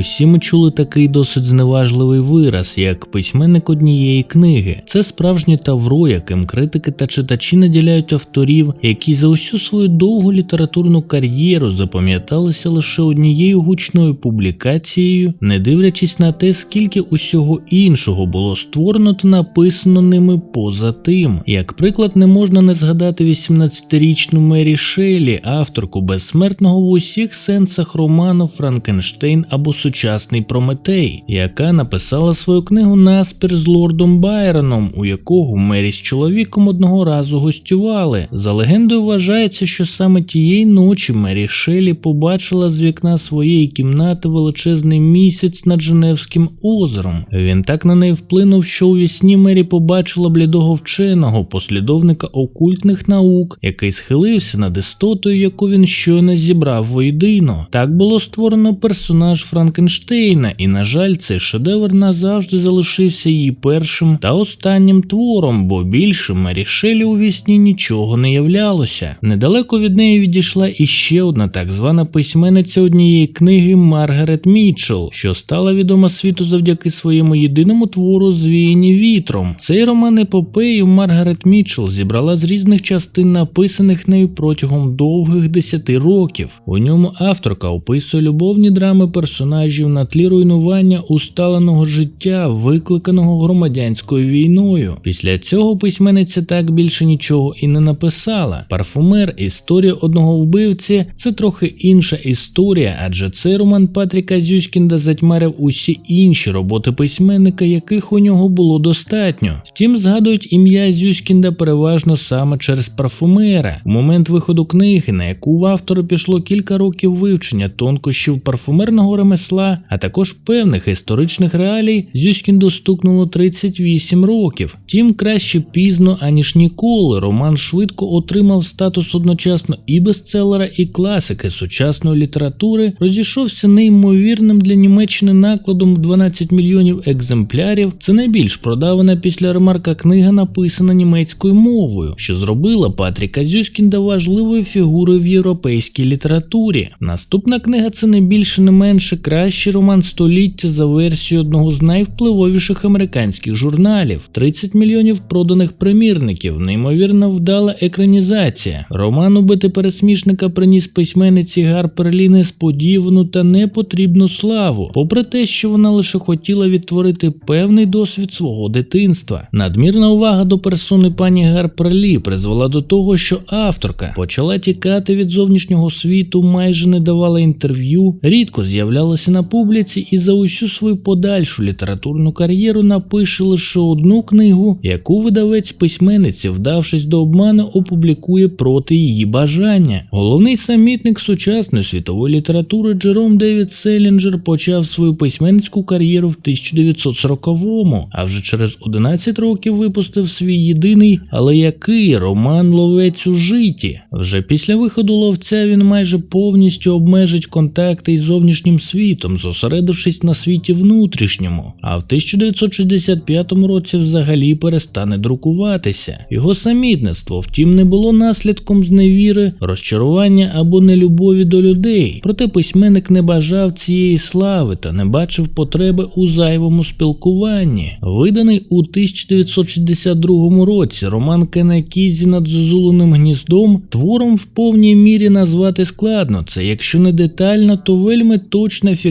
Усі ми чули такий досить зневажливий вираз, як письменник однієї книги. Це справжнє тавро, яким критики та читачі наділяють авторів, які за усю свою довгу літературну кар'єру запам'яталися лише однією гучною публікацією, не дивлячись на те, скільки усього іншого було створено та написано ними поза тим. Як приклад, не можна не згадати 18-річну Мері Шейлі, авторку безсмертного в усіх сенсах роману Франкенштейн або Сучасний Прометей, яка написала свою книгу наспір з лордом Байроном, у якого Мері з чоловіком одного разу гостювали. За легендою вважається, що саме тієї ночі Мері Шелі побачила з вікна своєї кімнати величезний місяць над Женевським озером. Він так на неї вплинув, що у вісні Мері побачила блідого вченого, послідовника окультних наук, який схилився над істотою, яку він щойно зібрав воєдино. Так було створено персонаж Франкенштейна, і, на жаль, цей шедевр назавжди залишився її першим та останнім твором, бо більше Мері Шелі у вісні нічого не являлося. Недалеко від неї відійшла іще одна так звана письменниця однієї книги Маргарет Мітчелл, що стала відома світу завдяки своєму єдиному твору Звіяні вітром. Цей роман епопею Маргарет Мітчелл зібрала з різних частин, написаних нею протягом довгих десяти років. У ньому авторка описує любовні драми персонажів на тлі руйнування усталеного життя, викликаного громадянською війною. Після цього письменниця так більше нічого і не написала. Парфумер, історія одного вбивці це трохи інша історія, адже цей роман Патріка Зюськінда затьмарив усі інші роботи письменника, яких у нього було достатньо. Втім, згадують ім'я Зюськінда переважно саме через парфумера. У момент виходу книги, на яку в автора пішло кілька років вивчення тонкощів парфумерного ремесла, а також певних історичних реалій, Зюськінду стукнуло 38 років. Втім, краще пізно аніж ніколи. Роман швидко отримав статус одночасно і бестселера, і класики сучасної літератури, розійшовся неймовірним для Німеччини накладом в 12 мільйонів екземплярів. Це найбільш продавана після ремарка книга, написана німецькою мовою, що зробила Патріка Зюськінда важливою фігурою в європейській літературі. Наступна книга це не більше не менше кращий роман століття за версією одного з найвпливовіших американських журналів. 30 мільйонів проданих примірників, неймовірно вдала екранізація. Роман убити пересмішника приніс письменниці Гарпер Лі несподівану та непотрібну славу, попри те, що вона лише хотіла відтворити певний досвід свого дитинства. Надмірна увага до персони пані Гарпер Лі призвела до того, що авторка почала тікати від зовнішнього світу, майже не давала інтерв'ю, рідко з'являлася на публіці і за усю свою подальшу літературну кар'єру напише лише одну книгу, яку видавець письменниці, вдавшись до обману, опублікує проти її бажання. Головний самітник сучасної світової літератури Джером Девід Селінджер почав свою письменницьку кар'єру в 1940-му, а вже через 11 років випустив свій єдиний, але який роман Ловець у житті. Вже після виходу ловця він майже повністю обмежить контакти із зовнішнім світом, зосередившись на світі внутрішньому. А в 1965 році взагалі перестане друкуватися. Його самітництво, втім, не було наслідком зневіри, розчарування або нелюбові до людей. Проте письменник не бажав цієї слави та не бачив потреби у зайвому спілкуванні. Виданий у 1962 році роман Кена Кізі над зозуленим гніздом твором в повній мірі назвати складно. Це якщо не детальна, то вельми точна фіксація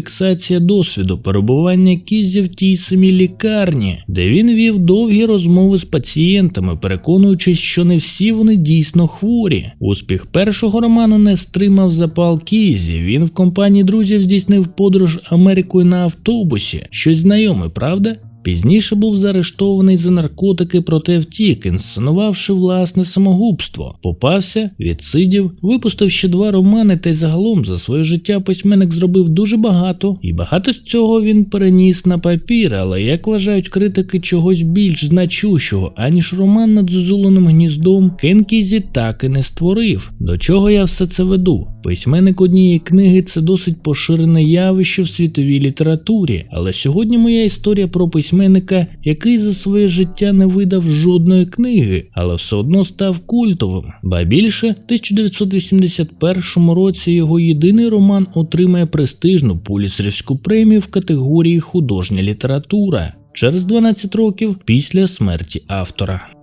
досвіду перебування Кізі в тій самій лікарні, де він вів довгі розмови з пацієнтами, переконуючись, що не всі вони дійсно хворі. Успіх першого роману не стримав запал Кізі. Він в компанії друзів здійснив подорож Америкою на автобусі. Щось знайоме, правда? Пізніше був заарештований за наркотики, проте втік, інсценувавши власне самогубство. Попався, відсидів, випустив ще два романи, та й загалом за своє життя письменник зробив дуже багато, і багато з цього він переніс на папір, але як вважають критики чогось більш значущого, аніж роман над зозуленим гніздом, Кен Кізі так і не створив. До чого я все це веду? Письменник однієї книги це досить поширене явище в світовій літературі, але сьогодні моя історія про письменника, який за своє життя не видав жодної книги, але все одно став культовим. Ба більше, в 1981 році його єдиний роман отримає престижну пуліцерівську премію в категорії художня література через 12 років після смерті автора.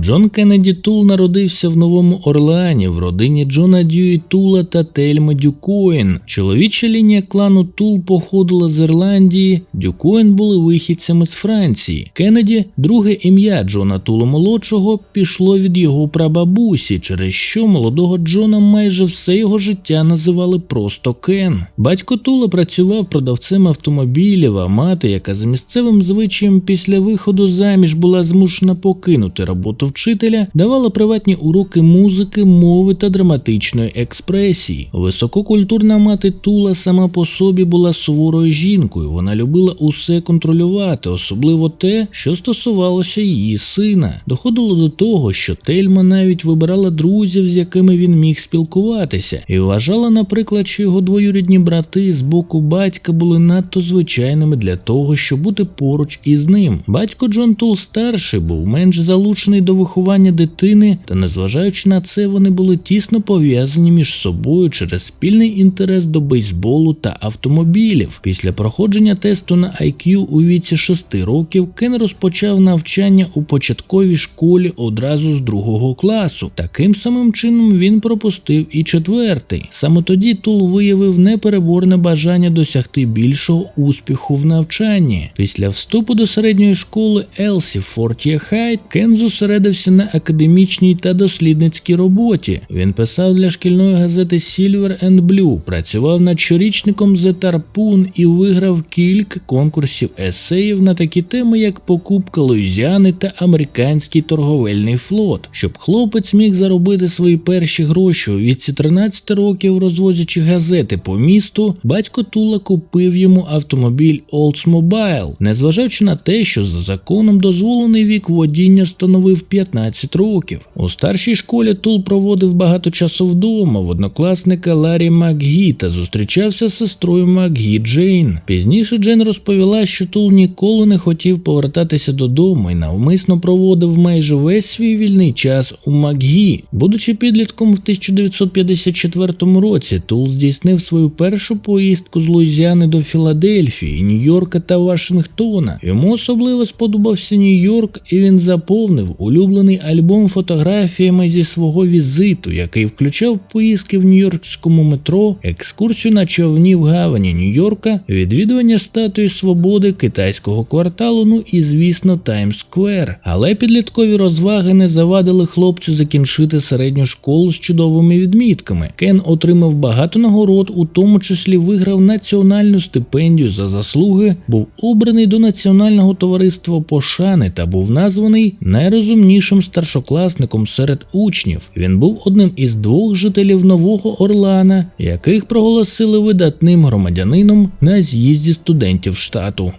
Джон Кеннеді Тул народився в Новому Орлеані в родині Джона Дьюї Тула та Тельми Дюкоїн. Чоловіча лінія клану Тул походила з Ірландії. Дюкоїн були вихідцями з Франції. Кеннеді, друге ім'я Джона Тула молодшого, пішло від його прабабусі, через що молодого Джона майже все його життя називали просто Кен. Батько Тула працював продавцем автомобілів, а мати, яка за місцевим звичаєм після виходу заміж була змушена покинути роботу вчителя, давала приватні уроки музики, мови та драматичної експресії. Висококультурна мати Тула сама по собі була суворою жінкою. Вона любила усе контролювати, особливо те, що стосувалося її сина. Доходило до того, що Тельма навіть вибирала друзів, з якими він міг спілкуватися, і вважала, наприклад, що його двоюрідні брати з боку батька були надто звичайними для того, щоб бути поруч із ним. Батько Джон Тул старший був менш залучений до виховання дитини, та незважаючи на це, вони були тісно пов'язані між собою через спільний інтерес до бейсболу та автомобілів. Після проходження тесту на IQ у віці 6 років Кен розпочав навчання у початковій школі одразу з другого класу. Таким самим чином він пропустив і четвертий. Саме тоді Тул виявив непереборне бажання досягти більшого успіху в навчанні. Після вступу до середньої школи Елсі Фортія Хайт Кен зосередився на академічній та дослідницькій роботі. Він писав для шкільної газети Silver and Blue, працював над щорічником The Tarpon і виграв кілька конкурсів есеїв на такі теми, як покупка Луїзіани та американський торговельний флот. Щоб хлопець міг заробити свої перші гроші у віці 13 років, розвозячи газети по місту, батько Тула купив йому автомобіль Oldsmobile, незважаючи на те, що за законом дозволений вік водіння становив 15 років. У старшій школі Тул проводив багато часу вдома в однокласника Ларі Макгі та зустрічався з сестрою Макгі Джейн. Пізніше Джейн розповіла, що Тул ніколи не хотів повертатися додому і навмисно проводив майже весь свій вільний час у Макгі. Будучи підлітком в 1954 році, Тул здійснив свою першу поїздку з Луїзіани до Філадельфії, Нью-Йорка та Вашингтона. Йому особливо сподобався Нью-Йорк, і він заповнив улюблений альбом фотографіями зі свого візиту, який включав поїздки в Нью-Йоркському метро, екскурсію на човні в гавані Нью-Йорка, відвідування статуї свободи китайського кварталу, ну і звісно, Таймс-сквер. Але підліткові розваги не завадили хлопцю закінчити середню школу з чудовими відмітками. Кен отримав багато нагород, у тому числі виграв національну стипендію за заслуги, був обраний до національного товариства пошани та був названий найрозумнішим старшокласником серед учнів. Він був одним із двох жителів Нового Орлана, яких проголосили видатним громадянином на з'їзді студентів штату.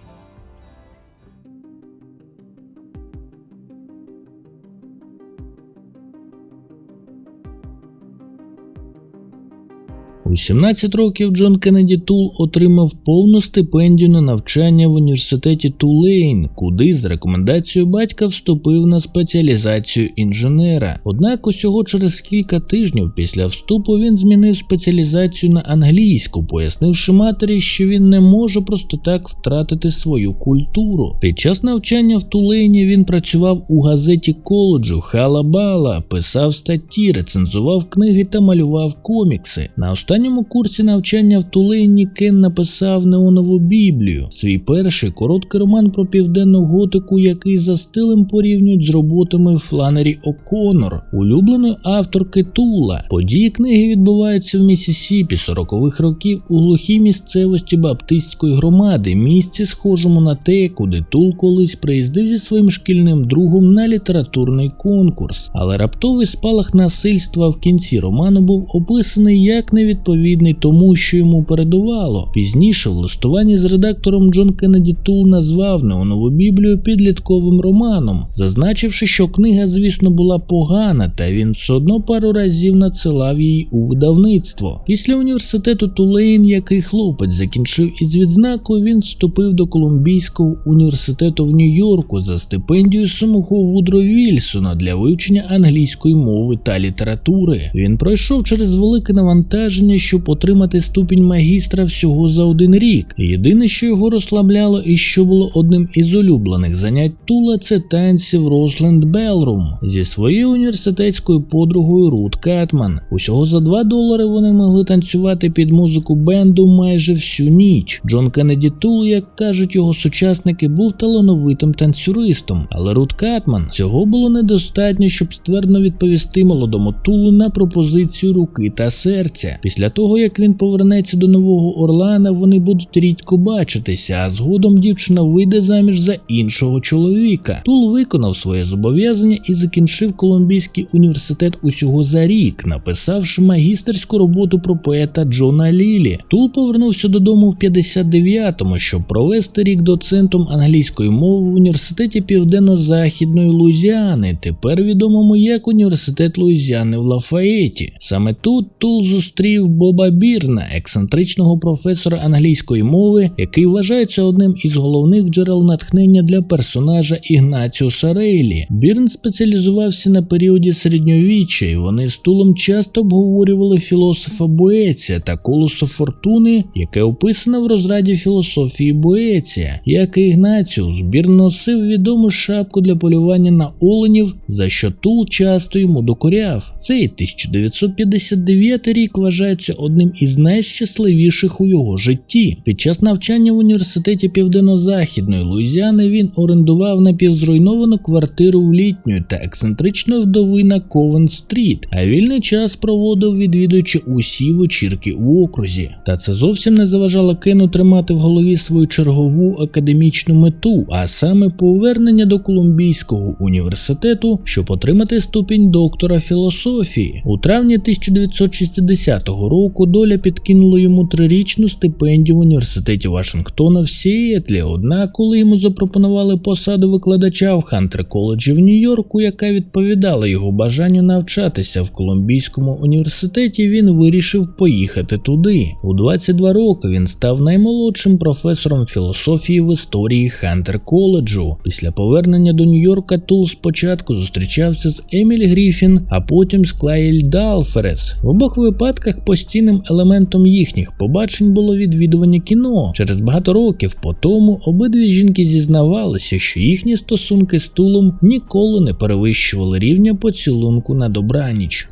У 17 років Джон Кеннеді Тул отримав повну стипендію на навчання в університеті Тулейн, куди з рекомендацією батька вступив на спеціалізацію інженера. Однак усього через кілька тижнів після вступу він змінив спеціалізацію на англійську, пояснивши матері, що він не може просто так втратити свою культуру. Під час навчання в Тулейні він працював у газеті коледжу Халабала, писав статті, рецензував книги та малював комікси. На останній останньому курсі навчання в Тулейні Кен написав Неонову Біблію, свій перший короткий роман про південну готику, який за стилем порівнюють з роботами Фланері О'Коннор, улюбленої авторки Тула. Події книги відбуваються в Місісіпі 40-х років у глухій місцевості Баптистської громади, місці схожому на те, куди Тул колись приїздив зі своїм шкільним другом на літературний конкурс. Але раптовий спалах насильства в кінці роману був описаний як невідповідний тому, що йому передувало. Пізніше в листуванні з редактором Джон Кеннеді Тул назвав Неонову Біблію підлітковим романом, зазначивши, що книга, звісно, була погана, та він все одно пару разів надсилав її у видавництво. Після університету Тулейн, який хлопець закінчив із відзнакою, він вступив до Колумбійського університету в Нью-Йорку за стипендію самого Вудро Вільсона для вивчення англійської мови та літератури. Він пройшов через велике навантаження, щоб отримати ступінь магістра всього за один рік. Єдине, що його розслабляло і що було одним із улюблених занять Тула, це танці в Росленд Белрум зі своєю університетською подругою Рут Катман. Усього за 2 долари вони могли танцювати під музику бенду майже всю ніч. Джон Кеннеді Тул, як кажуть його сучасники, був талановитим танцюристом, але Рут Катман цього було недостатньо, щоб ствердно відповісти молодому Тулу на пропозицію руки та серця. Після того, як він повернеться до Нового Орлана, вони будуть рідко бачитися, а згодом дівчина вийде заміж за іншого чоловіка. Тул виконав своє зобов'язання і закінчив Колумбійський університет усього за рік, написавши магістерську роботу про поета Джона Лілі. Тул повернувся додому в 59-му, щоб провести рік доцентом англійської мови в університеті Південно-Західної Луїзіани, тепер відомому як університет Луїзіани в Лафаєті. Саме тут Тул зустрів Боба Бірна, ексцентричного професора англійської мови, який вважається одним із головних джерел натхнення для персонажа Ігнаціуса Рейлі. Бірн спеціалізувався на періоді середньовіччя, і вони з Тулом часто обговорювали філософа Боеція та колесо фортуни, яке описано в розраді філософії Боеція. Як і Ігнаціус, Бірн носив відому шапку для полювання на оленів, за що Тул часто йому докоряв. Цей 1959 рік вважається одним із найщасливіших у його житті. Під час навчання в університеті Південно-Західної Луїзіани він орендував напівзруйновану квартиру в літньої та ексцентричної вдови на Ковен Стріт, а вільний час проводив відвідуючи усі вечірки у окрузі. Та це зовсім не заважало Кену тримати в голові свою чергову академічну мету, а саме повернення до Колумбійського університету, щоб отримати ступінь доктора філософії. У травні 1960 року доля підкинула йому трирічну стипендію в університеті Вашингтона в Сіетлі. Однак, коли йому запропонували посаду викладача в Хантер коледжі в Нью-Йорку, яка відповідала його бажанню навчатися в Колумбійському університеті, він вирішив поїхати туди. У 22 роки він став наймолодшим професором філософії в історії Хантер коледжу. Після повернення до Нью-Йорка Тул спочатку зустрічався з Емілі Гріфін, а потім з Клаїль Далферес. В обох випадках постійним елементом їхніх побачень було відвідування кіно. Через багато років по тому обидві жінки зізнавалися, що їхні стосунки з Тулом ніколи не перевищували рівня поцілунку на добраніч.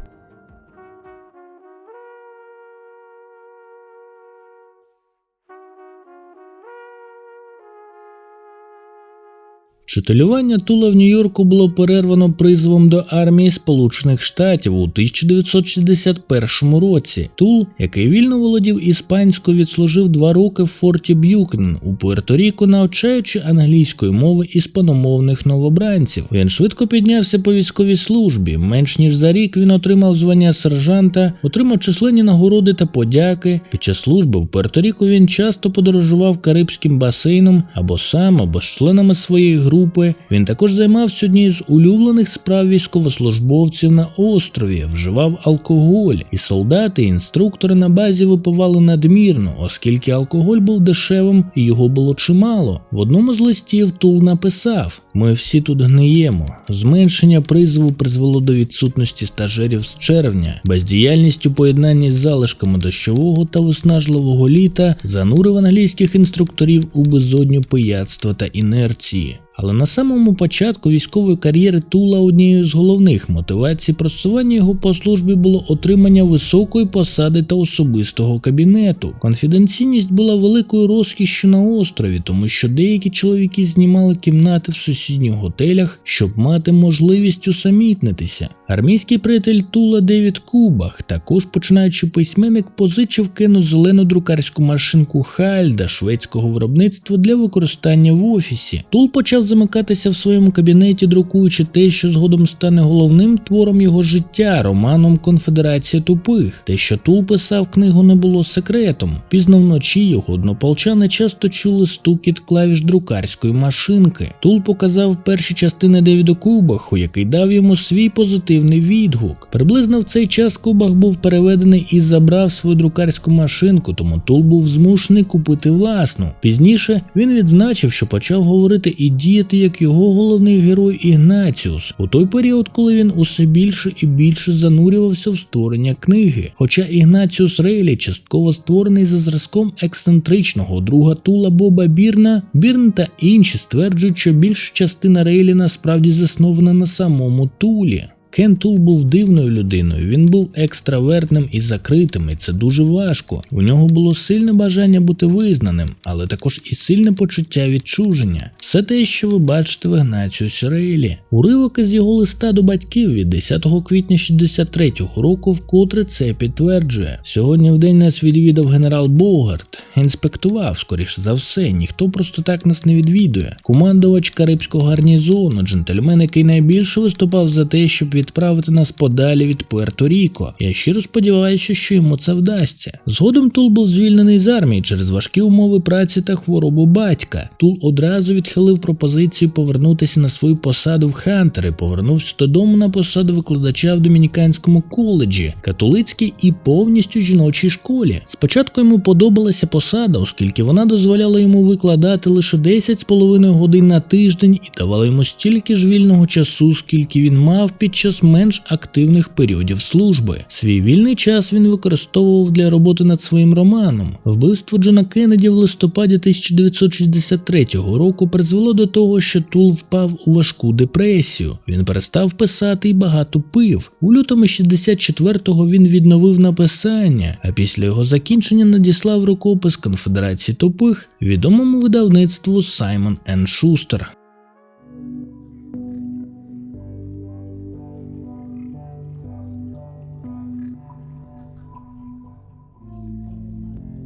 Вчителювання Тула в Нью-Йорку було перервано призовом до армії Сполучених Штатів у 1961 році. Тул, який вільно володів іспанською, відслужив два роки в форті Б'юкен у Пуерто-Ріко, навчаючи англійської мови іспаномовних новобранців. Він швидко піднявся по військовій службі. Менш ніж за рік він отримав звання сержанта, отримав численні нагороди та подяки. Під час служби в Пуерто-Ріко він часто подорожував Карибським басейном або сам, або з членами своєї групи. Він також займався однією з улюблених справ військовослужбовців на острові, вживав алкоголь, і солдати, і інструктори на базі випивали надмірно, оскільки алкоголь був дешевим і його було чимало. В одному з листів Тул написав: Ми всі тут гниємо. Зменшення призову призвело до відсутності стажерів з червня, бездіяльність у поєднанні з залишками дощового та виснажливого літа занурив англійських інструкторів у безодню пияцтва та інерції. Але на самому початку військової кар'єри Тула однією з головних мотивацій просування його по службі було отримання високої посади та особистого кабінету. Конфіденційність була великою розкішшю на острові, тому що деякі чоловіки знімали кімнати в сусідніх готелях, щоб мати можливість усамітнитися. Армійський приятель Тула Девід Кубах, також починаючи письменник, позичив Кену зелену друкарську машинку Хальда шведського виробництва для використання в офісі. Тул почав замикатися в своєму кабінеті, друкуючи те, що згодом стане головним твором його життя, романом Конфедерація тупих. Те, що Тул писав книгу, не було секретом. Пізно вночі його однополчани часто чули стукіт клавіш друкарської машинки. Тул показав перші частини Девіду Кубаху, який дав йому свій позитивний відгук. Приблизно в цей час Кубах був переведений і забрав свою друкарську машинку, тому Тул був змушений купити власну. Пізніше він відзначив, що почав говорити і діяти як його головний герой Ігнаціус у той період, коли він усе більше і більше занурювався в створення книги. Хоча Ігнаціус Рейлі частково створений за зразком ексцентричного друга Тула Боба Бірна, Бірн та інші стверджують, що більша частина Рейлі насправді заснована на самому Тулі. Кен Тул був дивною людиною, він був екстравертним і закритим, і це дуже важко. У нього було сильне бажання бути визнаним, але також і сильне почуття відчуження. Все те, що ви бачите в Ігнацію Сірейлі. Уривок із його листа до батьків від 10 квітня 63-го року вкотре це підтверджує. Сьогодні в день нас відвідав генерал Богарт, інспектував, скоріше за все, ніхто просто так нас не відвідує. Командувач Карибського гарнізону, джентльмен, який найбільше виступав за те, щоб відправити нас подалі від Пуерто-Ріко. Я щиро сподіваюся, що йому це вдасться. Згодом Тул був звільнений з армії через важкі умови праці та хворобу батька. Тул одразу відхилив пропозицію повернутися на свою посаду в Хантери, повернувся додому на посаду викладача в Домініканському коледжі, католицькій і повністю жіночій школі. Спочатку йому подобалася посада, оскільки вона дозволяла йому викладати лише 10,5 годин на тиждень і давала йому стільки ж вільного часу, скільки він мав під час менш активних періодів служби. Свій вільний час він використовував для роботи над своїм романом. Вбивство Джона Кеннеді в листопаді 1963 року призвело до того, що Тул впав у важку депресію. Він перестав писати і багато пив. У лютому 64-го він відновив написання, а після його закінчення надіслав рукопис Конфедерації тупих відомому видавництву Simon Schuster.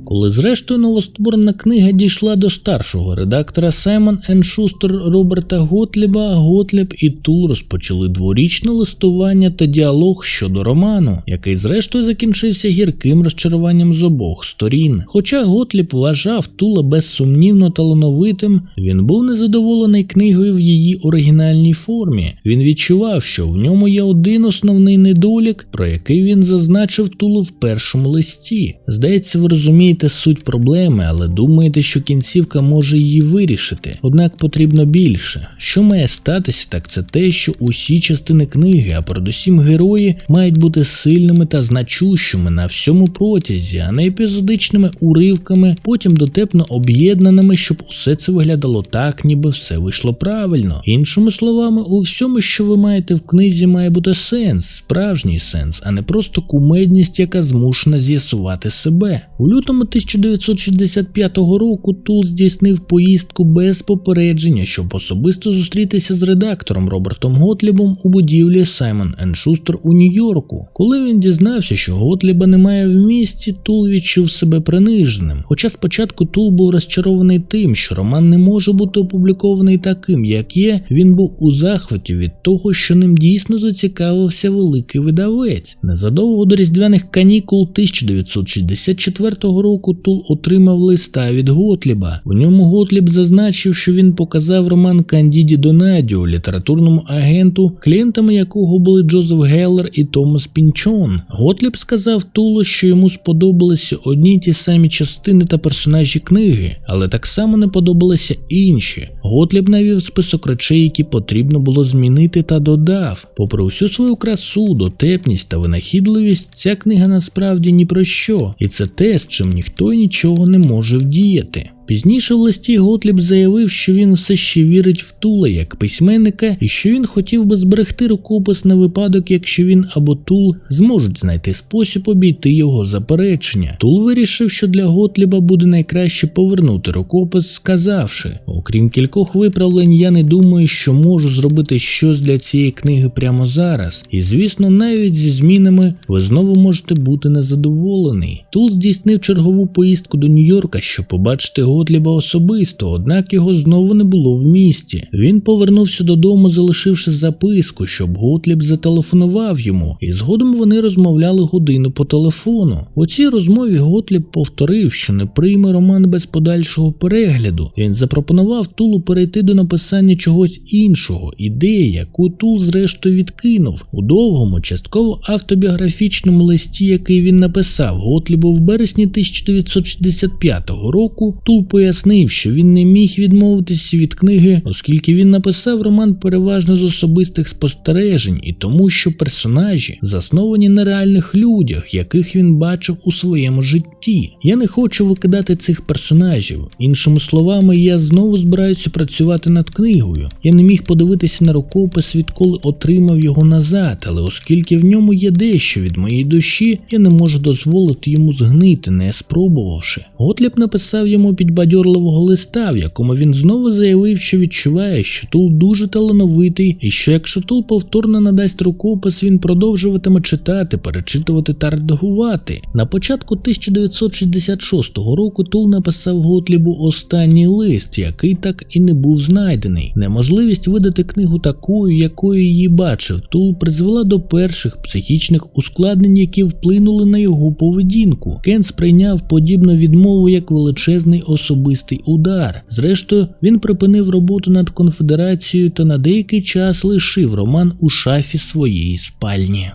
Коли зрештою новостворена книга дійшла до старшого редактора Саймон Ен Шустер Роберта Готліба, Готліб і Тул розпочали дворічне листування та діалог щодо роману, який зрештою закінчився гірким розчаруванням з обох сторін. Хоча Готліб вважав Тула безсумнівно талановитим, він був незадоволений книгою в її оригінальній формі. Він відчував, що в ньому є один основний недолік, про який він зазначив Тулу в першому листі. Здається, ви розумієте суть проблеми, але думаєте, що кінцівка може її вирішити. Однак потрібно більше. Що має статися, так це те, що усі частини книги, а передусім герої, мають бути сильними та значущими на всьому протязі, а не епізодичними уривками, потім дотепно об'єднаними, щоб усе це виглядало так, ніби все вийшло правильно. Іншими словами, у всьому, що ви маєте в книзі, має бути сенс, справжній сенс, а не просто кумедність, яка змушена з'ясувати себе. У лютому 1965 року Тул здійснив поїздку без попередження, щоб особисто зустрітися з редактором Робертом Готлібом у будівлі Simon Schuster у Нью-Йорку. Коли він дізнався, що Готліба немає в місті, Тул відчув себе приниженим. Хоча спочатку Тул був розчарований тим, що роман не може бути опублікований таким, як є, він був у захваті від того, що ним дійсно зацікавився великий видавець. Незадовго до різдвяних канікул 1964 року Тул отримав листа від Готліба. У ньому Готліб зазначив, що він показав роман Кандіді Донадіо літературному агенту, клієнтами якого були Джозеф Геллер і Томас Пінчон. Готліб сказав Тулу, що йому сподобалися одні й ті самі частини та персонажі книги, але так само не подобалися інші. Готліб навів список речей, які потрібно було змінити, та додав: попри всю свою красу, дотепність та винахідливість, ця книга насправді ні про що, і це те, з чим ніхто й нічого не може вдіяти. Пізніше в листі Готліб заявив, що він все ще вірить в Тула як письменника і що він хотів би зберегти рукопис на випадок, якщо він або Тул зможуть знайти спосіб обійти його заперечення. Тул вирішив, що для Готліба буде найкраще повернути рукопис, сказавши: окрім кількох виправлень, я не думаю, що можу зробити щось для цієї книги прямо зараз. І звісно, навіть зі змінами ви знову можете бути незадоволений. Тул здійснив чергову поїздку до Нью-Йорка, щоб побачити Готліба особисто, однак його знову не було в місті. Він повернувся додому, залишивши записку, щоб Готліб зателефонував йому, і згодом вони розмовляли годину по телефону. У цій розмові Готліб повторив, що не прийме роман без подальшого перегляду. Він запропонував Тулу перейти до написання чогось іншого, ідеї, яку Тул зрештою відкинув у довгому, частково автобіографічному листі, який він написав Готлібу в березні 1965 року. Тул пояснив, що він не міг відмовитися від книги, оскільки він написав роман переважно з особистих спостережень і тому, що персонажі засновані на реальних людях, яких він бачив у своєму житті. Я не хочу викидати цих персонажів. Іншими словами, я знову збираюся працювати над книгою. Я не міг подивитися на рукопис, відколи отримав його назад, але оскільки в ньому є дещо від моєї душі, я не можу дозволити йому згнити, не спробувавши. Готліб написав йому підбадьорливого листа, в якому він знову заявив, що відчуває, що Тул дуже талановитий, і що якщо Тул повторно надасть рукопис, він продовжуватиме читати, перечитувати та редагувати. На початку 1966 року Тул написав Готлібу останній лист, який так і не був знайдений. Неможливість видати книгу такою, якою її бачив, Тул призвела до перших психічних ускладнень, які вплинули на його поведінку. Кен сприйняв подібну відмову як величезний особистий удар. Зрештою, він припинив роботу над конфедерацією та на деякий час лишив роман у шафі своєї спальні.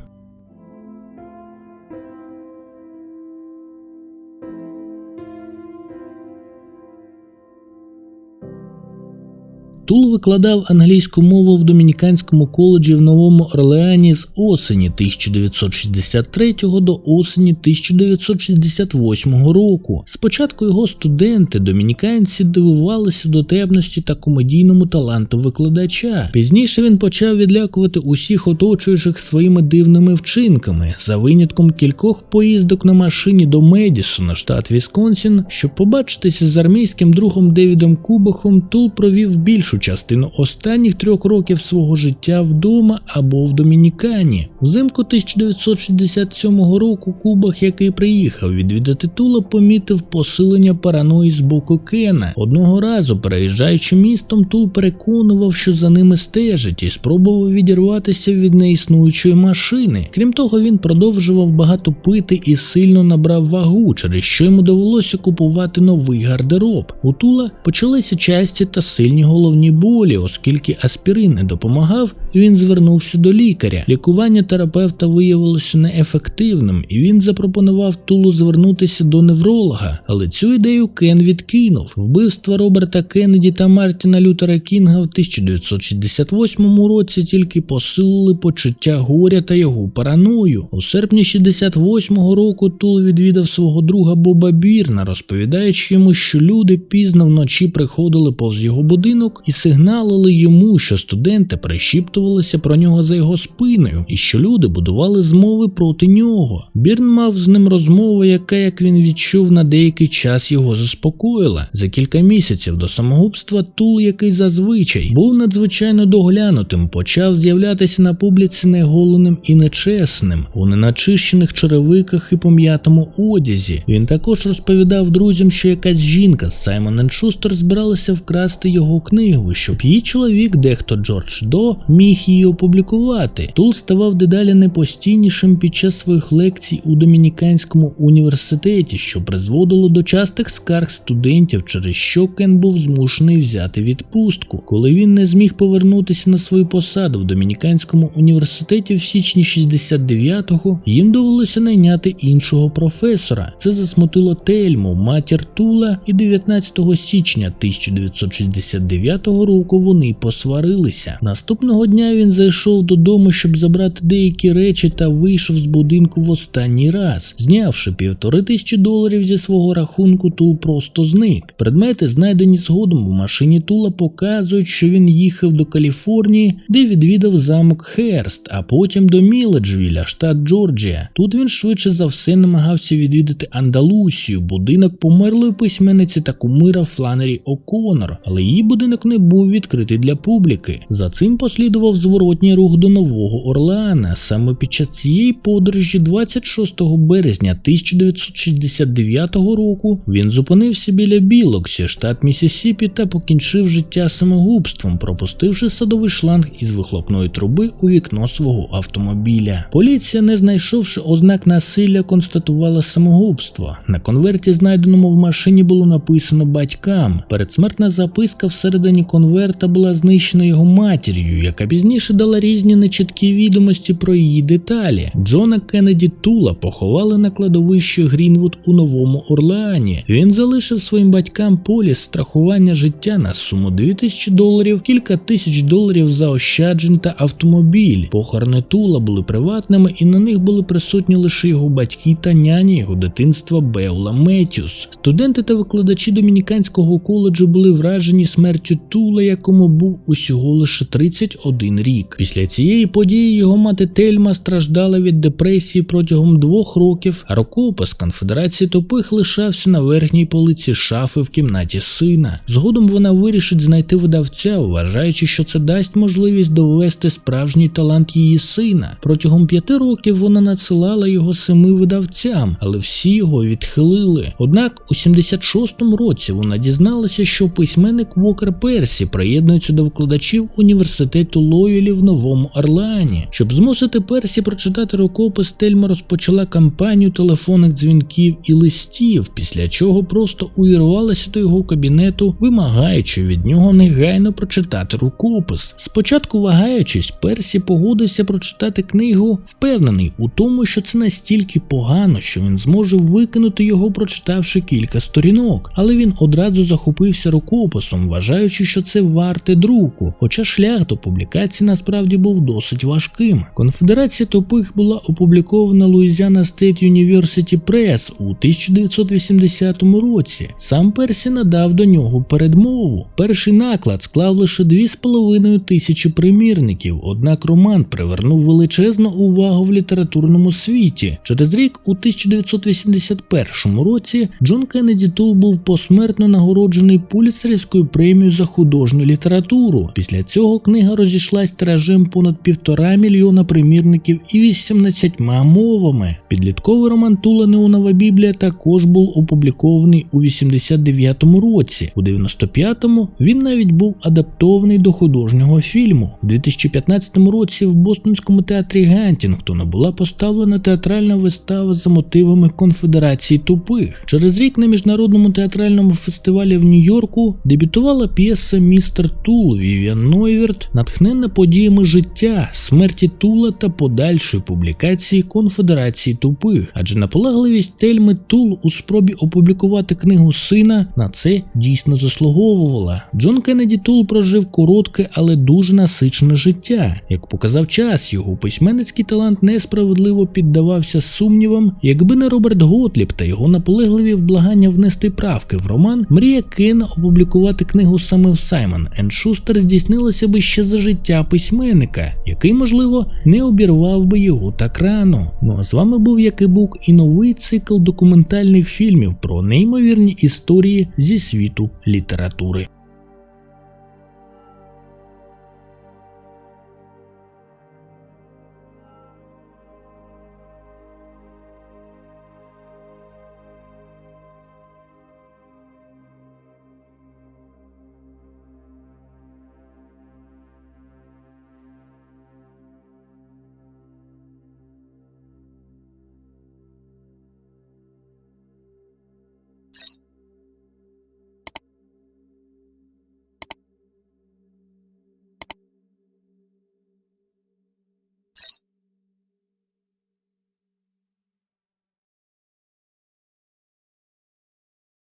Тул викладав англійську мову в Домініканському коледжі в Новому Орлеані з осені 1963 до осені 1968 року. Спочатку його студенти, домініканці, дивувалися дотепності та комедійному таланту викладача. Пізніше він почав відлякувати усіх оточуючих своїми дивними вчинками, за винятком кількох поїздок на машині до Медісона, штат Вісконсін, щоб побачитися з армійським другом Девідом Кубахом, Тул провів більшу частину останніх трьох років свого життя вдома або в Домінікані. Взимку 1967 року Кубах, який приїхав відвідати Тула, помітив посилення параної з боку Кена. Одного разу, переїжджаючи містом, Тул переконував, що за ними стежить, і спробував відірватися від неіснуючої машини. Крім того, він продовжував багато пити і сильно набрав вагу, через що йому довелося купувати новий гардероб. У Тула почалися часті та сильні головні болі, оскільки аспірин не допомагав, він звернувся до лікаря. Лікування терапевта виявилося неефективним, і він запропонував Тулу звернутися до невролога. Але цю ідею Кен відкинув. Вбивства Роберта Кеннеді та Мартіна Лютера Кінга в 1968 році тільки посилили почуття горя та його параною. У серпні 68-го року Тул відвідав свого друга Боба Бірна, розповідаючи йому, що люди пізно вночі приходили повз його будинок і сигналили йому, що студенти перешіптувалися про нього за його спиною, і що люди будували змови проти нього. Бірн мав з ним розмову, яка, як він відчув, на деякий час його заспокоїла. За кілька місяців до самогубства Тул, який зазвичай був надзвичайно доглянутим, почав з'являтися на публіці неголеним і нечесним, у неначищених черевиках і пом'ятому одязі. Він також розповідав друзям, що якась жінка з Саймон Шустер збиралася вкрасти його книгу, щоб її чоловік, дехто Джордж До, міг її опублікувати. Тул ставав дедалі непостійнішим під час своїх лекцій у Домініканському університеті, що призводило до частих скарг студентів, через що Кен був змушений взяти відпустку. Коли він не зміг повернутися на свою посаду в Домініканському університеті в січні 69-го, їм довелося найняти іншого професора. Це засмутило Тельму, матір Тула, і 19 січня 1969 року вони посварилися. Наступного дня він зайшов додому, щоб забрати деякі речі та вийшов з будинку в останній раз. Знявши півтори тисячі доларів зі свого рахунку, Тул просто зник. Предмети, знайдені згодом у машині Тула, показують, що він їхав до Каліфорнії, де відвідав замок Херст, а потім до Міледжвіля, штат Джорджія. Тут він швидше за все намагався відвідати Андалусію, будинок померлої письменниці та кумира Фланері О'Коннор, але її будинок не був відкритий для публіки. За цим послідував зворотній рух до Нового Орлеана. Саме під час цієї подорожі, 26 березня 1969 року, він зупинився біля Білоксі, штат Місісіпі, та покінчив життя самогубством, пропустивши садовий шланг із вихлопної труби у вікно свого автомобіля. Поліція, не знайшовши ознак насилля, констатувала самогубство. На конверті, знайденому в машині, було написано батькам. Передсмертна записка всередині конверта була знищена його матір'ю, яка пізніше дала різні нечіткі відомості про її деталі. Джона Кеннеді Тула поховали на кладовищі Грінвуд у Новому Орлеані. Він залишив своїм батькам поліс страхування життя на суму 2000 доларів, кілька тисяч доларів заощаджень та автомобіль. Похорони Тула були приватними, і на них були присутні лише його батьки та няні його дитинства Беула Меттюс. Студенти та викладачі домініканського коледжу були вражені смертю Тула, якому був усього лише 31 рік. Після цієї події його мати Тельма страждала від депресії протягом двох років, а рукопис конфедерації топих лишався на верхній полиці шафи в кімнаті сина. Згодом вона вирішить знайти видавця, вважаючи, що це дасть можливість довести справжній талант її сина. Протягом п'яти років вона надсилала його семи видавцям, але всі його відхилили. Однак у 76-му році вона дізналася, що письменник Вокер Персі приєднується до викладачів університету Лойлі в Новому Орлеані. Щоб змусити Персі прочитати рукопис, Тельма розпочала кампанію телефонних дзвінків і листів, після чого просто увірвалася до його кабінету, вимагаючи від нього негайно прочитати рукопис. Спочатку вагаючись, Персі погодився прочитати книгу, впевнений у тому, що це настільки погано, що він зможе викинути його, прочитавши кілька сторінок. Але він одразу захопився рукописом, вважаючи, що це варте друку. Хоча шлях до публікації насправді був досить важким. Конфедерація топих була опублікована Louisiana State University Press у 1980 році. Сам Персі надав до нього передмову. Перший наклад склав лише 2,5 тисячі примірників, однак роман привернув величезну увагу в літературному світі. Через рік, у 1981 році, Джон Кеннеді Тул був посмертно нагороджений Пуліцерівською премією за художню літературу. Після цього книга розійшлась тиражем понад півтора мільйона примірників і 18 мовами. Підлітковий роман Тула Неонова Біблія також був опублікований у 89-му році. У 95-му він навіть був адаптований до художнього фільму. У 2015 році в Бостонському театрі Гантінгтона була поставлена театральна вистава за мотивами Конфедерації тупих. Через рік на міжнародному театральному фестивалі в Нью-Йорку дебютувала п'єса Містер Тул Вівіан Нойверт, натхненна подіями життя, смерті Тула та подальшої публікації Конфедерації тупих, адже наполегливість Тельми Тул у спробі опублікувати книгу сина на це дійсно заслуговувала. Джон Кеннеді Тул прожив коротке, але дуже насичене життя. Як показав час, його письменницький талант несправедливо піддавався сумнівам, якби не Роберт Готліб та його наполегливі вблагання внести правки в роман, мрія Кена опублікувати книгу саме в Саймон Шустер здійснилася би ще за життя письменника, який, можливо, не обірвав би його так рано. Ну а з вами був Якибук і новий цикл документальних фільмів про неймовірні історії зі світу літератури.